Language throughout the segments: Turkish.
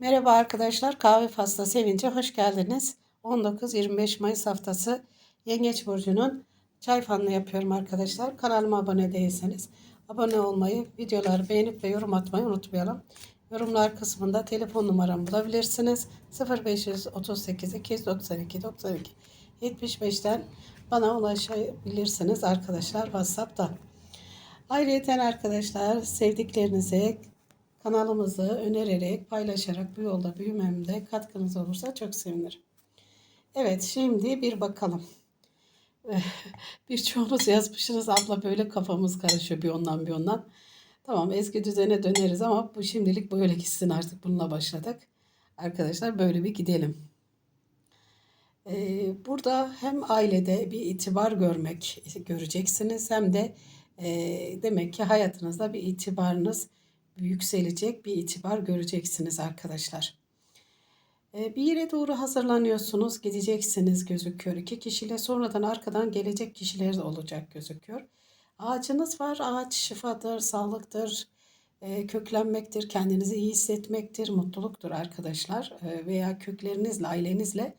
Merhaba arkadaşlar. Kahve Fasla Sevince hoş geldiniz. 19-25 Mayıs haftası Yengeç Burcu'nun çay fanını yapıyorum arkadaşlar. Kanalıma abone değilseniz abone olmayı, videoları beğenip ve yorum atmayı unutmayalım. Yorumlar kısmında telefon numaramı bulabilirsiniz. 0538 292 92 75'ten bana ulaşabilirsiniz arkadaşlar WhatsApp'ta. Ayrıca arkadaşlar sevdiklerinize kanalımızı önererek, paylaşarak bu yolda büyümemde katkınız olursa çok sevinirim. Evet şimdi bir bakalım. Birçoğunuz yazmışsınız abla böyle kafamız karışıyor bir ondan bir ondan. Tamam eski düzene döneriz ama bu şimdilik böyle gitsin artık bununla başladık. Arkadaşlar böyle bir gidelim. Ee, burada hem ailede bir itibar görmek göreceksiniz hem de e, demek ki hayatınızda bir itibarınız yükselecek bir itibar göreceksiniz arkadaşlar. Ee, bir yere doğru hazırlanıyorsunuz, gideceksiniz gözüküyor. İki kişiyle sonradan arkadan gelecek kişiler de olacak gözüküyor. Ağacınız var, ağaç şifadır, sağlıktır, e, köklenmektir, kendinizi iyi hissetmektir, mutluluktur arkadaşlar. E, veya köklerinizle, ailenizle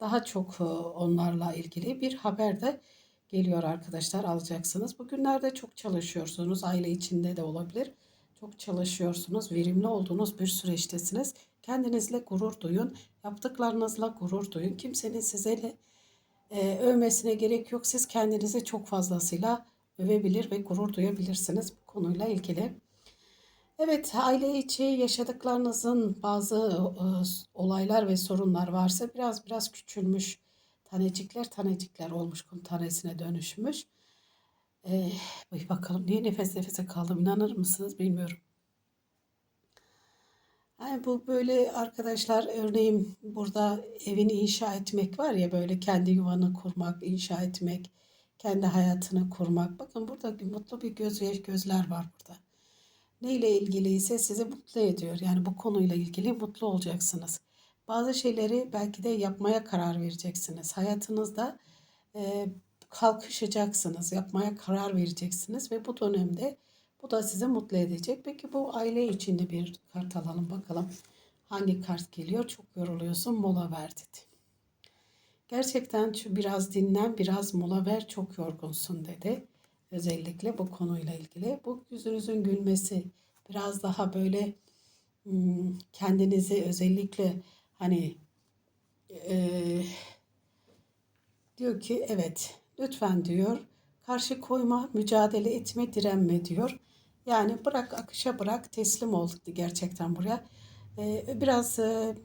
daha çok e, onlarla ilgili bir haber de geliyor arkadaşlar alacaksınız. Bugünlerde çok çalışıyorsunuz, aile içinde de olabilir çok çalışıyorsunuz, verimli olduğunuz bir süreçtesiniz. Kendinizle gurur duyun, yaptıklarınızla gurur duyun. Kimsenin size e, övmesine gerek yok. Siz kendinizi çok fazlasıyla övebilir ve gurur duyabilirsiniz bu konuyla ilgili. Evet, aile içi yaşadıklarınızın bazı e, olaylar ve sorunlar varsa biraz biraz küçülmüş, tanecikler tanecikler olmuş, kum tanesine dönüşmüş. Ee, bakalım niye nefes nefese kaldım inanır mısınız bilmiyorum. Yani bu böyle arkadaşlar örneğin burada evini inşa etmek var ya böyle kendi yuvanı kurmak, inşa etmek, kendi hayatını kurmak. Bakın burada mutlu bir göz gözler var burada. Ne ile ilgili ise sizi mutlu ediyor. Yani bu konuyla ilgili mutlu olacaksınız. Bazı şeyleri belki de yapmaya karar vereceksiniz. Hayatınızda e, kalkışacaksınız, yapmaya karar vereceksiniz ve bu dönemde bu da sizi mutlu edecek. Peki bu aile içinde bir kart alalım bakalım. Hangi kart geliyor? Çok yoruluyorsun, mola ver dedi. Gerçekten şu biraz dinlen, biraz mola ver, çok yorgunsun dedi. Özellikle bu konuyla ilgili. Bu yüzünüzün gülmesi biraz daha böyle hmm, kendinizi özellikle hani e, diyor ki evet Lütfen diyor. Karşı koyma, mücadele etme, direnme diyor. Yani bırak akışa bırak, teslim ol gerçekten buraya. Ee, biraz e,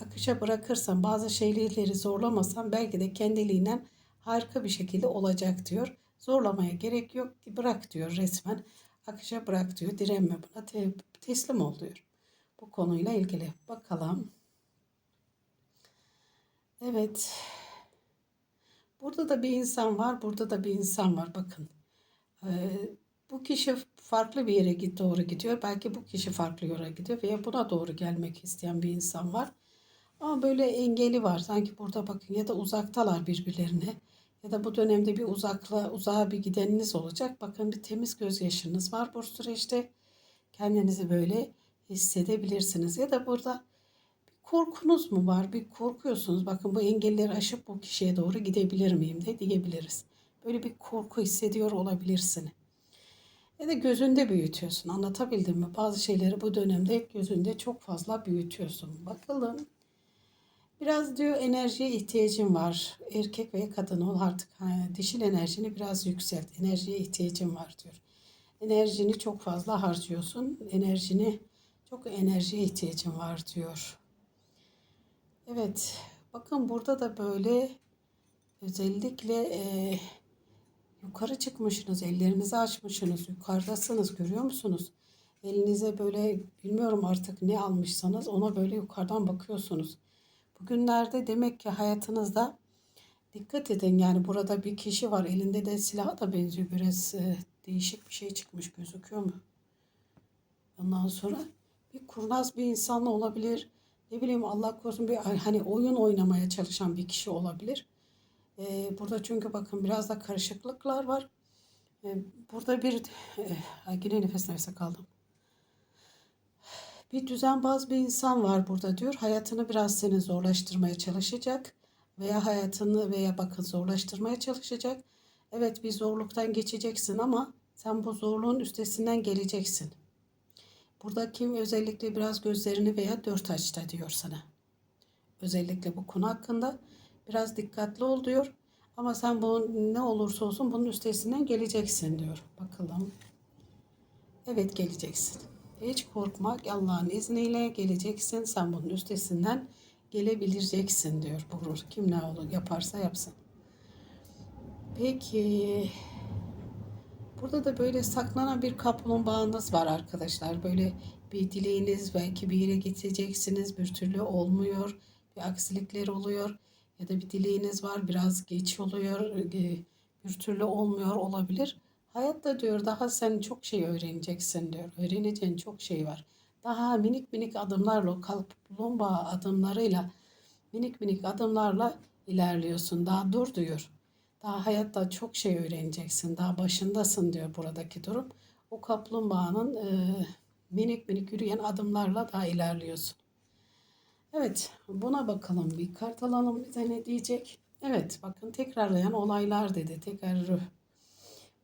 akışa bırakırsan, bazı şeyleri zorlamasan belki de kendiliğinden harika bir şekilde olacak diyor. Zorlamaya gerek yok. Bırak diyor resmen. Akışa bırak diyor. Direnme buna. Te teslim ol diyor. Bu konuyla ilgili. Bakalım. Evet. Burada da bir insan var, burada da bir insan var. Bakın. Ee, bu kişi farklı bir yere doğru gidiyor. Belki bu kişi farklı yere gidiyor veya buna doğru gelmek isteyen bir insan var. Ama böyle engeli var. Sanki burada bakın ya da uzaktalar birbirlerine. Ya da bu dönemde bir uzakla uzağa bir gideniniz olacak. Bakın bir temiz gözyaşınız var bu süreçte. Kendinizi böyle hissedebilirsiniz. Ya da burada korkunuz mu var? Bir korkuyorsunuz. Bakın bu engelleri aşıp bu kişiye doğru gidebilir miyim de diyebiliriz. Böyle bir korku hissediyor olabilirsin. Ya da gözünde büyütüyorsun. Anlatabildim mi? Bazı şeyleri bu dönemde gözünde çok fazla büyütüyorsun. Bakalım. Biraz diyor enerjiye ihtiyacın var. Erkek veya kadın ol artık. Ha, dişil enerjini biraz yükselt. Enerjiye ihtiyacın var diyor. Enerjini çok fazla harcıyorsun. Enerjini çok enerjiye ihtiyacın var diyor. Evet. Bakın burada da böyle özellikle e, yukarı çıkmışsınız. Ellerinizi açmışsınız. Yukarıdasınız. Görüyor musunuz? Elinize böyle bilmiyorum artık ne almışsanız ona böyle yukarıdan bakıyorsunuz. Bugünlerde demek ki hayatınızda dikkat edin. Yani burada bir kişi var. Elinde de silah da benziyor. Biraz e, değişik bir şey çıkmış gözüküyor mu? Ondan sonra bir kurnaz bir insanla olabilir ne bileyim Allah korusun bir hani oyun oynamaya çalışan bir kişi olabilir. Ee, burada çünkü bakın biraz da karışıklıklar var. Ee, burada bir e, yine nefes nefese kaldım. Bir düzenbaz bir insan var burada diyor. Hayatını biraz seni zorlaştırmaya çalışacak. Veya hayatını veya bakın zorlaştırmaya çalışacak. Evet bir zorluktan geçeceksin ama sen bu zorluğun üstesinden geleceksin. Burada kim özellikle biraz gözlerini veya dört aç da diyor sana. Özellikle bu konu hakkında biraz dikkatli ol diyor. Ama sen bu ne olursa olsun bunun üstesinden geleceksin diyor. Bakalım. Evet geleceksin. Hiç korkma Allah'ın izniyle geleceksin. Sen bunun üstesinden gelebileceksin diyor. Vurur. Kim ne olur yaparsa yapsın. Peki. Burada da böyle saklanan bir kaplumbağanız var arkadaşlar. Böyle bir dileğiniz belki bir yere gideceksiniz bir türlü olmuyor. Bir aksilikler oluyor. Ya da bir dileğiniz var biraz geç oluyor. e, Bir türlü olmuyor olabilir. Hayatta diyor daha sen çok şey öğreneceksin diyor. Öğreneceğin çok şey var. Daha minik minik adımlarla, o kaplumbağa adımlarıyla, minik minik adımlarla ilerliyorsun. Daha dur diyor. Daha hayatta çok şey öğreneceksin. Daha başındasın diyor buradaki durum. O kaplumbağanın e, minik minik yürüyen adımlarla daha ilerliyorsun. Evet, buna bakalım. Bir kart alalım bize ne diyecek? Evet, bakın tekrarlayan olaylar dedi. Tekrar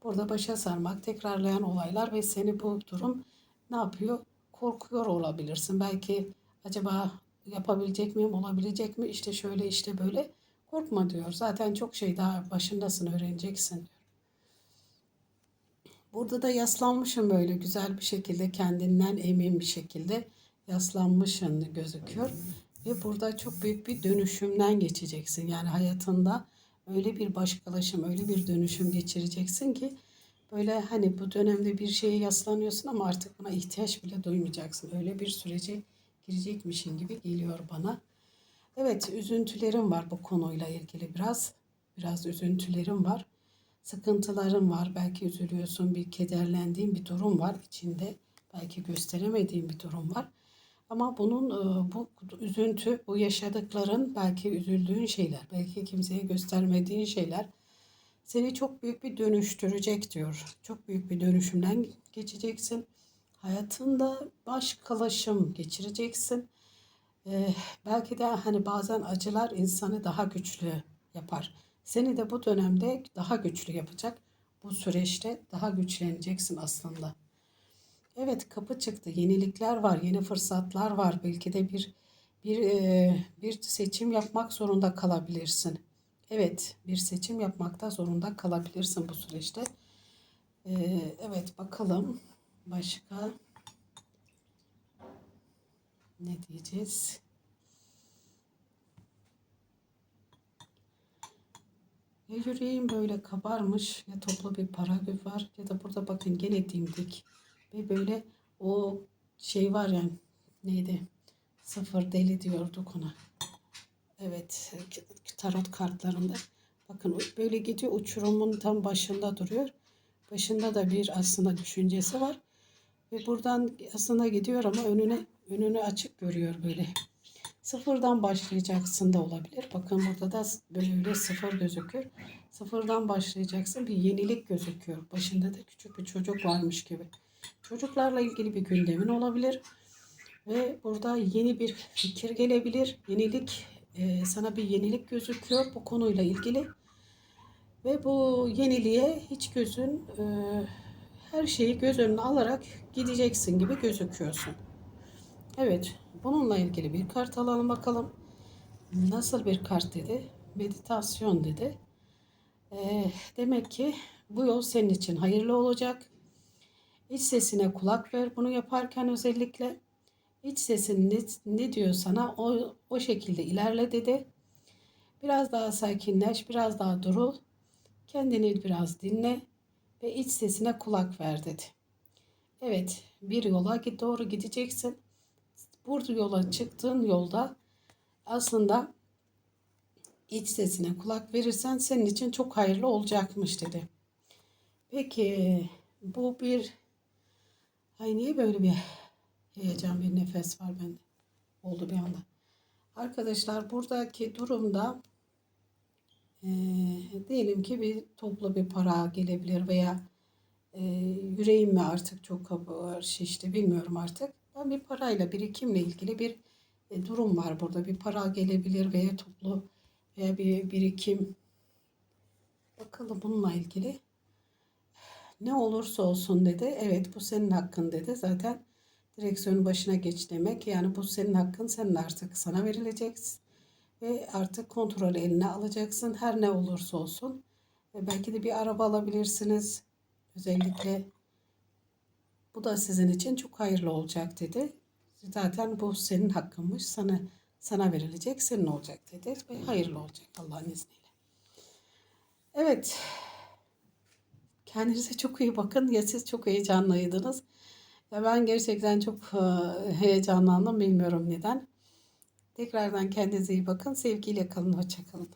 burada başa sarmak, tekrarlayan olaylar ve seni bu durum ne yapıyor? Korkuyor olabilirsin. Belki acaba yapabilecek miyim, olabilecek mi? İşte şöyle, işte böyle. Korkma diyor. Zaten çok şey daha başındasın, öğreneceksin diyor. Burada da yaslanmışım böyle güzel bir şekilde kendinden emin bir şekilde yaslanmışın gözüküyor. Ve burada çok büyük bir dönüşümden geçeceksin. Yani hayatında öyle bir başkalaşım, öyle bir dönüşüm geçireceksin ki böyle hani bu dönemde bir şeye yaslanıyorsun ama artık buna ihtiyaç bile duymayacaksın. Öyle bir sürece girecekmişin gibi geliyor bana. Evet, üzüntülerim var bu konuyla ilgili biraz. Biraz üzüntülerim var. Sıkıntılarım var. Belki üzülüyorsun, bir kederlendiğin bir durum var içinde. Belki gösteremediğin bir durum var. Ama bunun e, bu üzüntü, bu yaşadıkların belki üzüldüğün şeyler, belki kimseye göstermediğin şeyler seni çok büyük bir dönüştürecek diyor. Çok büyük bir dönüşümden geçeceksin. Hayatında baş kalaşım geçireceksin. Ee, belki de hani bazen acılar insanı daha güçlü yapar. Seni de bu dönemde daha güçlü yapacak. Bu süreçte daha güçleneceksin aslında. Evet kapı çıktı. Yenilikler var, yeni fırsatlar var. Belki de bir bir e, bir seçim yapmak zorunda kalabilirsin. Evet, bir seçim yapmakta zorunda kalabilirsin bu süreçte. Ee, evet bakalım başka ne diyeceğiz? Ya yüreğim böyle kabarmış ya toplu bir para var ya da burada bakın gene dimdik. Ve böyle o şey var yani neydi? Sıfır deli diyorduk ona. Evet tarot kartlarında. Bakın böyle gidiyor uçurumun tam başında duruyor. Başında da bir aslında düşüncesi var. Ve buradan aslında gidiyor ama önüne önünü açık görüyor böyle. Sıfırdan başlayacaksın da olabilir. Bakın burada da böyle sıfır gözüküyor. Sıfırdan başlayacaksın bir yenilik gözüküyor. Başında da küçük bir çocuk varmış gibi. Çocuklarla ilgili bir gündemin olabilir. Ve burada yeni bir fikir gelebilir. Yenilik, e, sana bir yenilik gözüküyor bu konuyla ilgili. Ve bu yeniliğe hiç gözün, e, her şeyi göz önüne alarak gideceksin gibi gözüküyorsun. Evet, bununla ilgili bir kart alalım bakalım. Nasıl bir kart dedi? Meditasyon dedi. E, demek ki bu yol senin için hayırlı olacak. İç sesine kulak ver. Bunu yaparken özellikle iç sesin ne, ne diyor sana o, o şekilde ilerle dedi. Biraz daha sakinleş, biraz daha durul. Kendini biraz dinle ve iç sesine kulak ver dedi. Evet, bir yola doğru gideceksin. Bu yola çıktığın yolda aslında iç sesine kulak verirsen senin için çok hayırlı olacakmış dedi. Peki bu bir Ay niye böyle bir heyecan bir nefes var bende? Oldu bir anda. Arkadaşlar buradaki durumda e, diyelim ki bir toplu bir para gelebilir veya e, yüreğim mi artık çok kabı var şişti bilmiyorum artık. Bir parayla, birikimle ilgili bir e, durum var burada. Bir para gelebilir veya toplu veya bir birikim. Bakalım bununla ilgili. Ne olursa olsun dedi. Evet bu senin hakkın dedi. Zaten direksiyonun başına geç demek. Yani bu senin hakkın. Senin artık sana verilecek. Ve artık kontrolü eline alacaksın. Her ne olursa olsun. Ve belki de bir araba alabilirsiniz. Özellikle bu da sizin için çok hayırlı olacak dedi. Zaten bu senin hakkınmış. Sana sana verilecek, senin olacak dedi ve hayırlı olacak Allah'ın izniyle. Evet. Kendinize çok iyi bakın. Ya siz çok heyecanlıydınız. Ya ben gerçekten çok e, heyecanlandım. Bilmiyorum neden. Tekrardan kendinize iyi bakın. Sevgiyle kalın. Hoşça kalın.